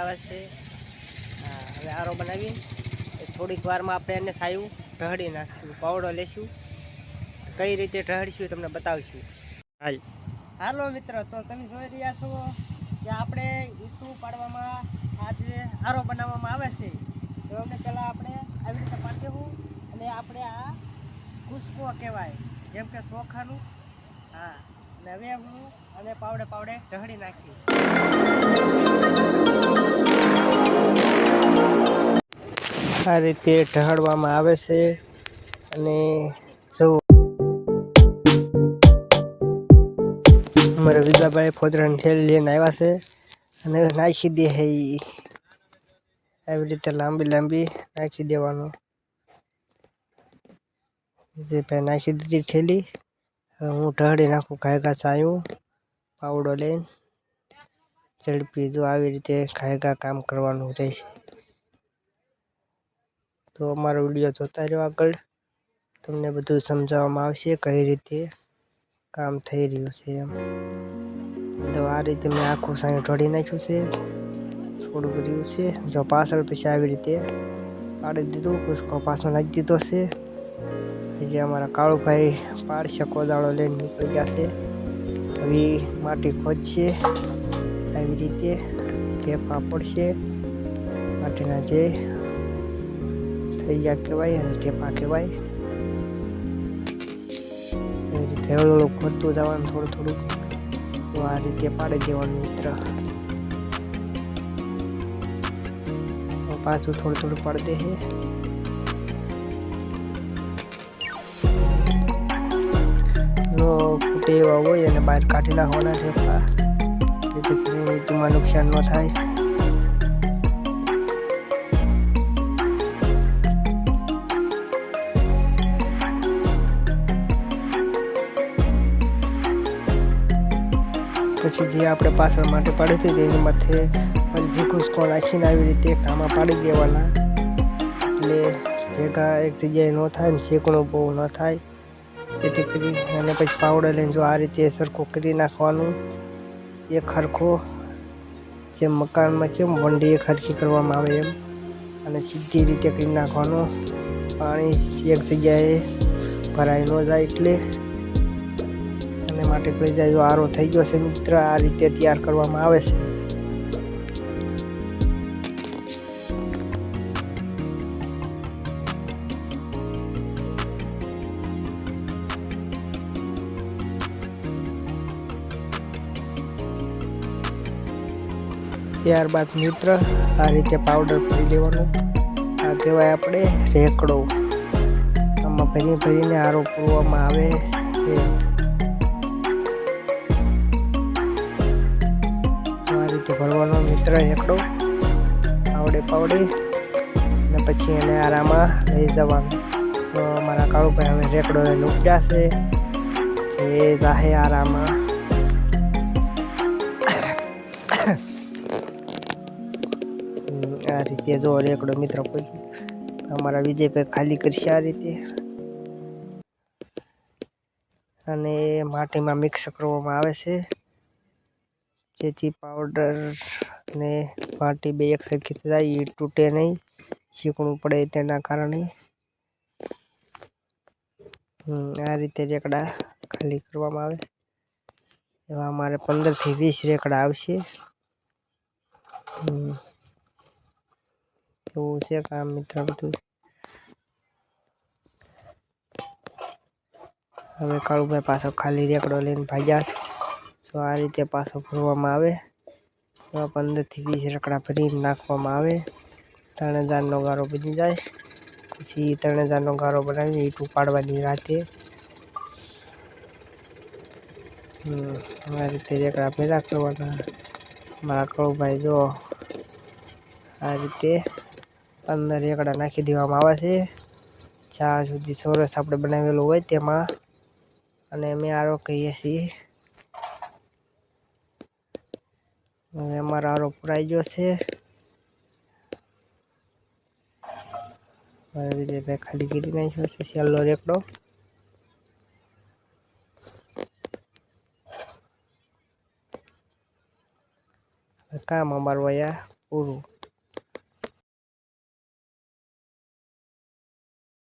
આવે છે. હવે આરો બનાવી થોડીક વારમાં આપણે એને સાયું ઢહળી નાખશું, પાવડો લેશું. કઈ રીતે ઢહળીશું તમને બતાવશું. હાલ. હાલો મિત્ર, તો તમે જોઈ રહ્યા છો કે આપણે ઈટું પાડવામાં આજે આરો બનાવવામાં આવે છે. તો એમને પહેલાં આપણે આવી રીતે પાડી દેવું અને આપણે આ કુસકો કહેવાય, જેમ કે સોખાનું હા. હું અને પાવડે પાવડે ઢહળી નાખી આ રીતે ઢહળવામાં આવે છે અને જો અમારા વિદાભાઈ ફોદરાની ઠેલ લઈને આવ્યા છે અને નાખી દે હે આવી રીતે લાંબી લાંબી નાખી દેવાનું. જે ભાઈ નાખી દીધી ઠેલી હું ઢળી નાખું ઘાયગા ચાયું પાવડો લઈને. ઝડપી જો આવી રીતે ઘાયગા કામ કરવાનું રહેશે. તો અમારો વીડિયો જોતા રહ્યો આગળ. તમને બધું સમજાવવામાં આવશે કઈ રીતે કામ થઈ રહ્યું છે એમ. તો આ રીતે મેં આખું સાયું ઢોળી નાખ્યું છે. થોડું રહ્યું છે. જો પાછળ પછી આવી રીતે પાડી દીધું કુસકો પાછો નાખી દીધો છે. જે અમારા કાળુભાઈ પાડશે કોદાળો લઈને નીકળી ગયા છે. હવે માટી ખોદશે. આવી રીતે ટેપા પડશે. માટીના જે થઈ ગયા કહેવાય અને ટેપા કહેવાય. એવી રીતે હળવું ખોદતું જવાનું થોડું થોડું. તો આ રીતે પાડી દેવાનું મિત્ર. પાછું થોડું થોડું પડદે દે ફૂટે એવા હોય અને બહાર કાઢી નાખવાના ઠેપા જેથી નુકસાન ન થાય. પછી જે આપણે પાછળ માટે પાડી હતી તેની માથે ફરીથી કુસકો નાખીને આવી રીતે કામાં પાડી દેવાના. એટલે ભેગા એક જગ્યાએ ન થાય ને છેકણો બહુ ન થાય. જેથી કરી અને પછી પાવડર લઈને જો આ રીતે સરખું કરી નાખવાનું. એક ખરખો જેમ મકાનમાં કેમ વંડી એક હરખી કરવામાં આવે એમ. અને સીધી રીતે કરી નાખવાનું. પાણી એક જગ્યાએ ભરાઈ ન જાય એટલે. અને માટે કહી જાય જો આરો થઈ ગયો છે મિત્ર, આ રીતે તૈયાર કરવામાં આવે છે. ત્યારબાદ મિત્ર, આ રીતે પાવડર ભરી લેવાનો. આ કહેવાય આપણે રેકડો. આમાં ભરી ભરીને આરો પૂરવામાં આવે છે. આ રીતે ભરવાનો મિત્ર રેકડો. પાવડે પાવડે. અને પછી એને આરામાં લઈ જવાનું. તો અમારા કાળુભાઈ હવે રેકડો ઉપડ્યા છે. જે જાહે આરામાં. આ રીતે જો રેકડો મિત્ર કોઈ અમારા વિજયભાઈ ખાલી કરશે આ રીતે. અને માટીમાં મિક્સ કરવામાં આવે છે. જેથી પાવડર અને માટી બે એક સરખી થાય એ તૂટે નહીં ચીકણું પડે તેના કારણે. આ રીતે રેકડા ખાલી કરવામાં આવે. એવા અમારે પંદરથી વીસ રેકડા આવશે. હમ. એવું છે કામ મિત્ર બધું હવે કાળુભાઈ પાછો ખાલી રેકડો લઈને ભાગ્યા તો આ રીતે પાછો ભરવામાં આવે એવા પંદરથી વીસ રકડા ભરીને નાખવામાં આવે ત્રણ હજારનો ગારો બની જાય પછી ત્રણ હજારનો ગારો બનાવી ઈટ ઉપાડવાની રાતે આ રીતે રેકડા ભેગા કરવાના મારા કળુભાઈ જો આ રીતે અંદર રેકડા નાખી દેવામાં આવે છે. ચા સુધી સોરસ આપણે બનાવેલો હોય તેમાં. અને અમે આરો કહીએ છીએ. હવે અમારો આરો પુરાઈ ગયો છે. હવે રીતે ખાલી કરી નાખ્યો છે છેલ્લો રેકડો. કામ અમારું અહીંયા પૂરું.